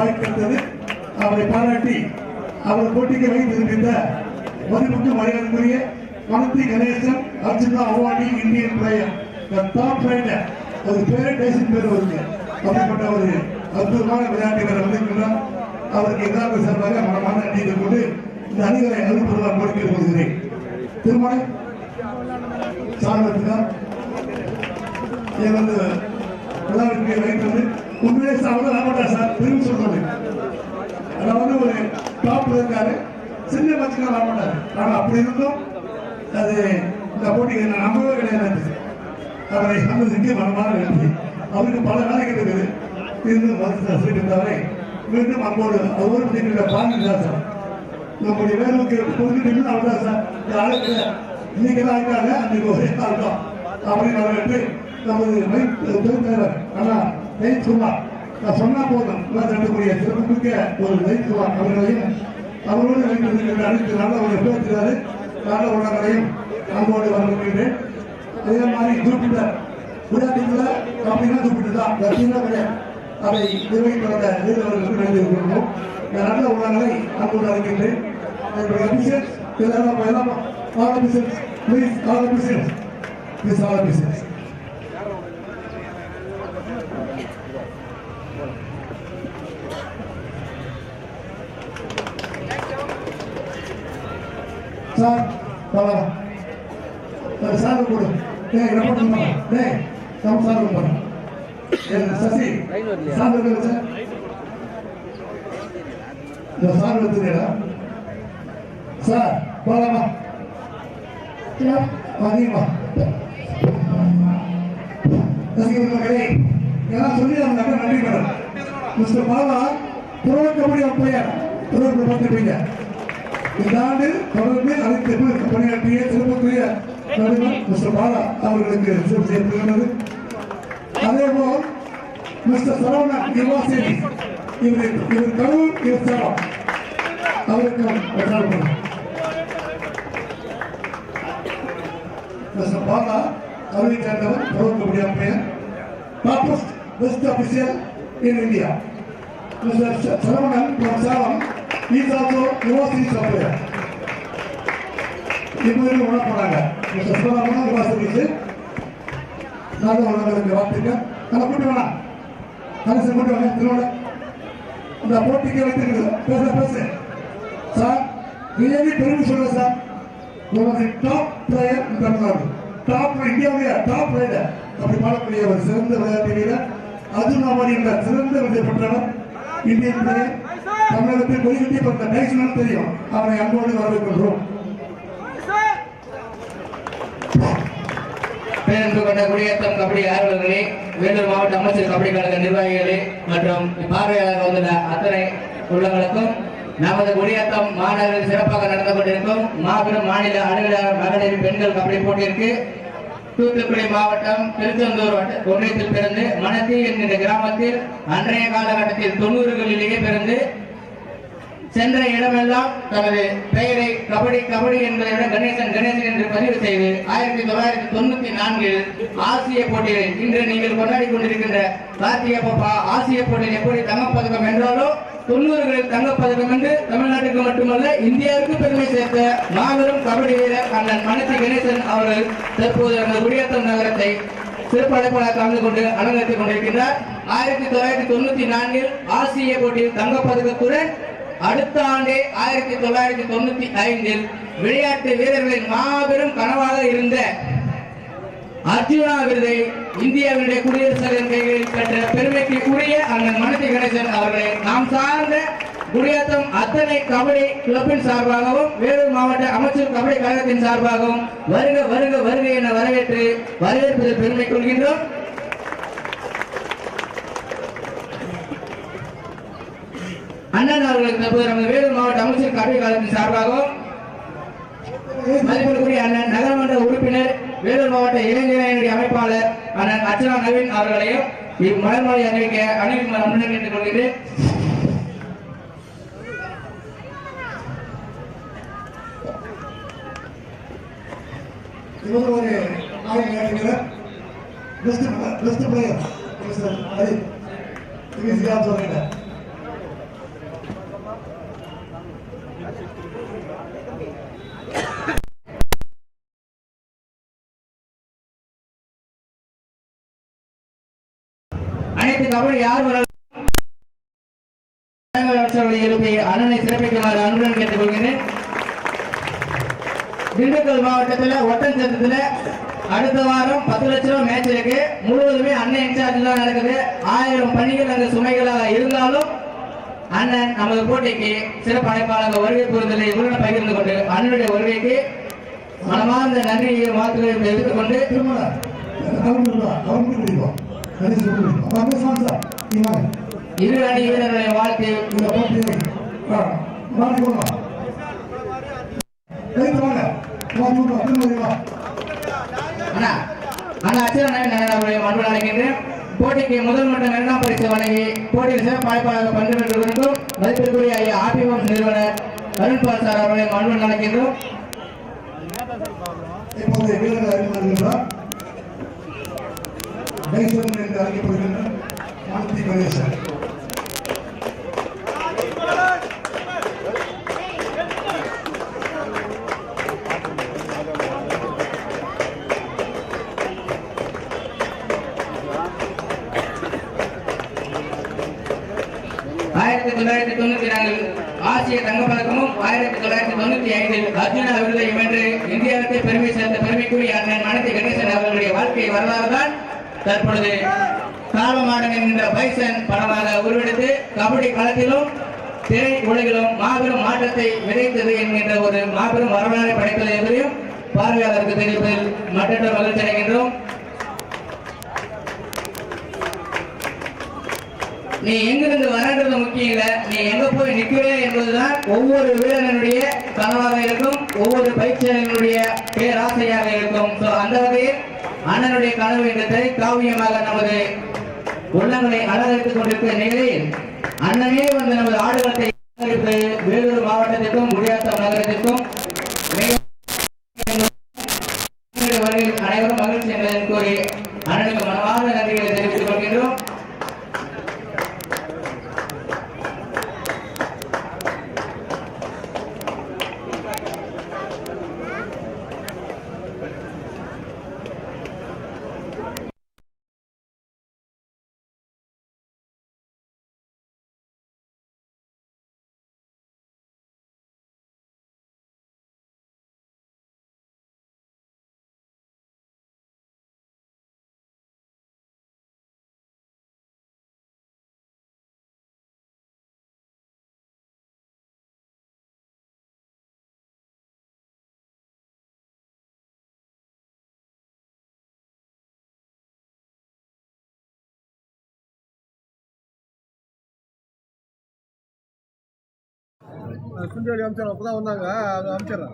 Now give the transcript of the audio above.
வாய்ப்பு கிடைத்தது அவரை பாராட்டி அவர் போட்டிக்கு வைத்து இருக்கின்ற மதிப்புக்கு மரியாதைக்குரிய மனத்தி Ganesan Arjuna awardee Indian player top player அது பேரே டேசன் பேர் வருது அப்படிப்பட்ட ஒரு அற்புதமான விளையாட்டு வீரர் வந்திருக்கின்றார். அவருக்கு எதிராக சார்பாக மனமான நன்றியை கொண்டு இந்த அணிகளை அனுப்புவதாக கோரிக்கை கொள்கிறேன் திருமணம் சார்பத்தினார் இதை வந்து விழாவிற்கு வைத்தது உண்மையிலே சார் வந்து சார். திரும்பி சொல்றது வந்து ஒரு டாப் இருக்காரு. சின்ன பட்சம் வரமாட்டாரு ஆனால் அப்படி இருந்தும். அது இந்த போட்டிக்கு நான் நம்பவே கிடையாது. அவரை சந்ததிக்கு மனமான நன்றி அவருக்கு பல வேலைகள் இருக்குது இருந்தும் மருத்துவ சொல்லியிருந்தாலே மீண்டும் அன்போடு அவரும் பண்ணிக்கிற பாருங்க சார். நம்முடைய வேலைக்கு கொடுத்துட்டீங்கன்னா அவ்வளோதான் சார். இந்த ஆளுக்கு இன்னைக்கு தான் இருக்காங்க அன்னைக்கு ஒரே நாள் தான். அப்படின்னு அவர்கிட்ட நமது மைக் தலைவர் ஆனால் நெய் சும்மா நான் சொன்னா போதும். நான் சிறப்புமிக்க ஒரு நெய்சுவா. அவர்களையும் அவரோடு வைத்திருக்கின்ற அனைத்து நல்ல ஒரு பேசுகிறாரு. நல்ல உணர்வையும் அன்போடு வந்திருக்கின்றேன் அதே மாதிரி ஜூப்பிட்டர் விளையாட்டுல அப்படின்னா ஜூப்பிட்டர் தான். லட்சியம் கிடையாது அதை நிர்வகிக்கிற வீரர்களுக்கு நன்றி கூறணும் நல்ல உலகங்களை அன்போடு அழைக்கின்றேன். அபிஷேக் இதெல்லாம் எல்லாம் all Abhishek. Please all Abhishek please all Abhishek sir Bala sir கொடு டேய் ரெப்போர்ட் பண்ணு டேய் நம்ம சார் பண்ணு சசி சார் இருக்கு சார்? இந்த சார் எடுத்துக்கடா சார் போலாமா வாங்கிமா ரசிகர்களே எல்லாம் சொல்லி அவங்க அக்கா நன்றி madam mister Bala bro kabaddi umpire bro இந்த ஆண்டு தொடர்ந்து அனைத்து பணியாற்றிய சிறப்புக்குரிய தலைவர் மிஸ்டர் பாலா அவர்களுக்கு சிறப்பு செய்யப்படுகிறது அதேபோல் மிஸ்டர் சரவணா யுவாசேரி இவர் இவர் கடவுள் இவர் சரம் அவருக்கு கொண்டாடப்படும் மிஸ்டர் பாலா கல்வி சேர்ந்தவர் பருவக்க முடியாம பெயர் toppest best official in India mister Saravanan from Salem is also யுவாசி supplier இப்போதைக்கு உணர போனாங்க. மிஸ்டர் சரவணன் யுவாசி நல்ல உணவுகளுக்கு வாழ்த்துக்கள். அதை கூட்டி வேணாம் அரசு கூட்டி வாங்க திருவண்ண அந்த போட்டிக்கு வைத்திருக்கிறது பேச பேச. சார் ரியலி பெருமை சொல்றேன் சார். உங்களது டாப் பிளேயர் தமிழ்நாடு. டாப் இந்தியாவுடைய டாப் பிளேயர் அப்படி பாடக்கூடிய ஒரு சிறந்த விளையாட்டு வீரர். அர்ஜுனாபாடி என்ற சிறந்த விருதை பெற்றவர் இந்தியன் பிளேயர் தமிழகத்தில் கொடிகட்டி பட்ட தெரியும் அவரை அன்போடு வரவேற்கின்றோம். பேருந்து கொண்ட குடியேற்றம் கபடி ஆர்வலர்களே வேலூர் மாவட்ட அமைச்சர் கபடி கழக நிர்வாகிகளே மற்றும் பார்வையாளர் வந்துள்ள அத்தனை உள்ளவர்களுக்கும் நமது குடியேற்றம் மாநகரில் சிறப்பாக நடந்து கொண்டிருக்கும் மாபெரும் மாநில அலுவலர் மகளிர் பெண்கள் கபடி போட்டியிற்கு தூத்துக்குடி மாவட்டம் திருச்செந்தூர் வட்ட- ஒன்றியத்தில் பிறந்து மணத்தி என்கிற கிராமத்தில் அன்றைய காலகட்டத்தில் தொண்ணூறுகளிலேயே பிறந்து சென்ற இடமெல்லாம் தனது பெயரை கபடி கபடி என்பதை விட கணேசன் கணேசன் என்று பதிவு செய்து ஆயிரத்தி தொள்ளாயிரத்தி தொண்ணூத்தி நான்கில் ஆசிய போட்டியில் இன்று நீங்கள் கொண்டாடி கொண்டிருக்கின்ற கார்த்திகை பாப்பா ஆசிய போட்டியில் எப்படி தங்கப்பதக்கம் என்றாலோ தொண்ணூறுகளில் தங்கப்பதக்கம் என்று தமிழ்நாட்டுக்கு மட்டுமல்ல இந்தியாவுக்கு பெருமை சேர்த்த மாபெரும் கபடி வீரர் அண்ணன் மனசி கணேசன் அவர்கள் தற்போது அந்த குடியேற்றம் நகரத்தை சிறப்பு அழைப்பாளர் கலந்து கொண்டு அலங்கரித்துக் கொண்டிருக்கின்றார். ஆயிரத்தி தொள்ளாயிரத்தி தொண்ணூத்தி நான்கில் ஆசிய போட்டியில் தங்கப்பதக்கத்துடன் அடுத்த ஆண்டே ஆயிரத்தி தொள்ளாயிரத்தி தொண்ணூத்தி ஐந்தில் விளையாட்டு வீரர்களின் மாபெரும் கனவாக இருந்த அர்ஜுனா விருதை இந்தியாவினுடைய குடியரசு தலைவர் கைகளில் பெற்ற பெருமைக்கு உரிய அண்ணன் மனதி கணேசன் அவர்களை நாம் சார்ந்த குடியாத்தம் அத்தனை கபடி கிளப்பின் சார்பாகவும் வேலூர் மாவட்ட அமைச்சர் கபடி கழகத்தின் சார்பாகவும் வருக வருக வருக என வரவேற்று வரவேற்பதில் பெருமை கொள்கின்றோம். அண்ணன் அவர்களுக்கு தற்போது நமது வேலூர் மாவட்ட அமைச்சர் கல்வி கழகத்தின் சார்பாகவும் மதிப்பிற்குரிய அண்ணன் நகரமன்ற உறுப்பினர் வேலூர் மாவட்ட இளைஞரணியுடைய அமைப்பாளர் அண்ணன் அர்ச்சனா நவீன் அவர்களையும் இம்மலர்மொழி அறிவிக்க அணிவிக்குமார் அன்புடன் கேட்டுக் இவர் ஒரு நாளைக்கு விளையாடுகிறார் பெஸ்ட் பெஸ்ட் பிளேயர் மிஸ்டர் அனைத்து கபடி யார் வர எழுப்பி அண்ணனை சிறப்பிக்குமாறு அன்புடன் கேட்டுக்கொள்கிறேன். திண்டுக்கல் மாவட்டத்தில் ஒட்டன்சத்திரத்துல அடுத்த வாரம் பத்து லட்ச ரூபாய் மேட்ச் இருக்கு. முழுவதுமே அண்ணன் இன்சார்ஜ் தான் நடக்குது. ஆயிரம் பணிகள் அந்த சுமைகளாக இருந்தாலும் அண்ணன் நமது போட்டிக்கு சிறப்பு அழைப்பாளர் வருகை புரிந்ததை இவருடன் பகிர்ந்து கொண்டு அண்ணனுடைய வருகைக்கு மனமார்ந்த நன்றியை வாழ்த்துக்களை தெரிவித்துக் கொண்டு திருமண கவர்மெண்ட் கவர்மெண்ட் இரு அணி வீரர்களை வாழ்த்து இந்த அண்ணா அண்ணா அச்சரனை நான் அவருடைய அழைக்கின்றேன் போட்டிக்கு முதல் மற்றும் இரண்டாம் பரிசு வழங்கி போட்டியில் சிறப்பு அழைப்பாளர் பங்கு பெற்றுவதற்கும் மதிப்பிற்குரிய ஐயா ஆபிவம் நிறுவனர் அருண் பால் சார் அவர்களை மனு நடக்கின்றோம் இப்போது வீரர்கள் அறிமுகம் டைசன் என்று அழைக்கப்படுகின்ற மாலத்தி கணேசன். ஆயிரத்தி தொள்ளாயிரத்தி தொண்ணூத்தி நான்கில் ஆசிய தங்கப்பதக்கமும் ஆயிரத்தி தொள்ளாயிரத்தி தொண்ணூத்தி ஐந்தில் அர்ஜுனா விருதையும் வென்று இந்தியாவுக்கு பெருமை சேர்ந்த பெருமைக்குரிய அண்ணன் மனத்தி கணேசன் அவர்களுடைய வாழ்க்கை வரலாறு தான் தற்பொழுது காலமாடன் என்கின்ற பைசன் படமாக உருவெடுத்து கபடி களத்திலும் திரை உலகிலும் மாபெரும் மாற்றத்தை விதைத்தது என்கின்ற ஒரு மாபெரும் வரலாறு படைத்தது என்பதையும் பார்வையாளருக்கு தெரிவிப்பதில் மற்ற மகிழ்ச்சி அடைகின்றோம். நீ எங்கிருந்து வரன்றது முக்கியம் இல்ல நீ எங்க போய் நிக்கிறே என்பதுதான் ஒவ்வொரு வீரனுடைய கனவாக இருக்கும் ஒவ்வொரு பயிற்சியாளர்களுடைய பேராசையாக இருக்கும். அந்த வகையில் அண்ணனுடைய கனவு என்ற திரை காவியமாக நமது உள்ளங்களை அலங்கரித்துக் கொண்டிருக்கிற நிலையில் அண்ணனே வந்து நமது ஆடுகளத்தை வேலூர் மாவட்டத்திற்கும் குடியாத்தம் நகரத்திற்கும் மிக- அண்ணனுடைய வருகையில் அனைவரும் மகிழ்ச்சி என்பதை கூறி அண்ணனுக்கு மனமார்ந்த நன்றிகளை தெரிவித்துக் கொள்கின்றோம் சுண்டலி அமைச்சர் அப்போ தான் வந்தாங்க. அதை அமைச்சர்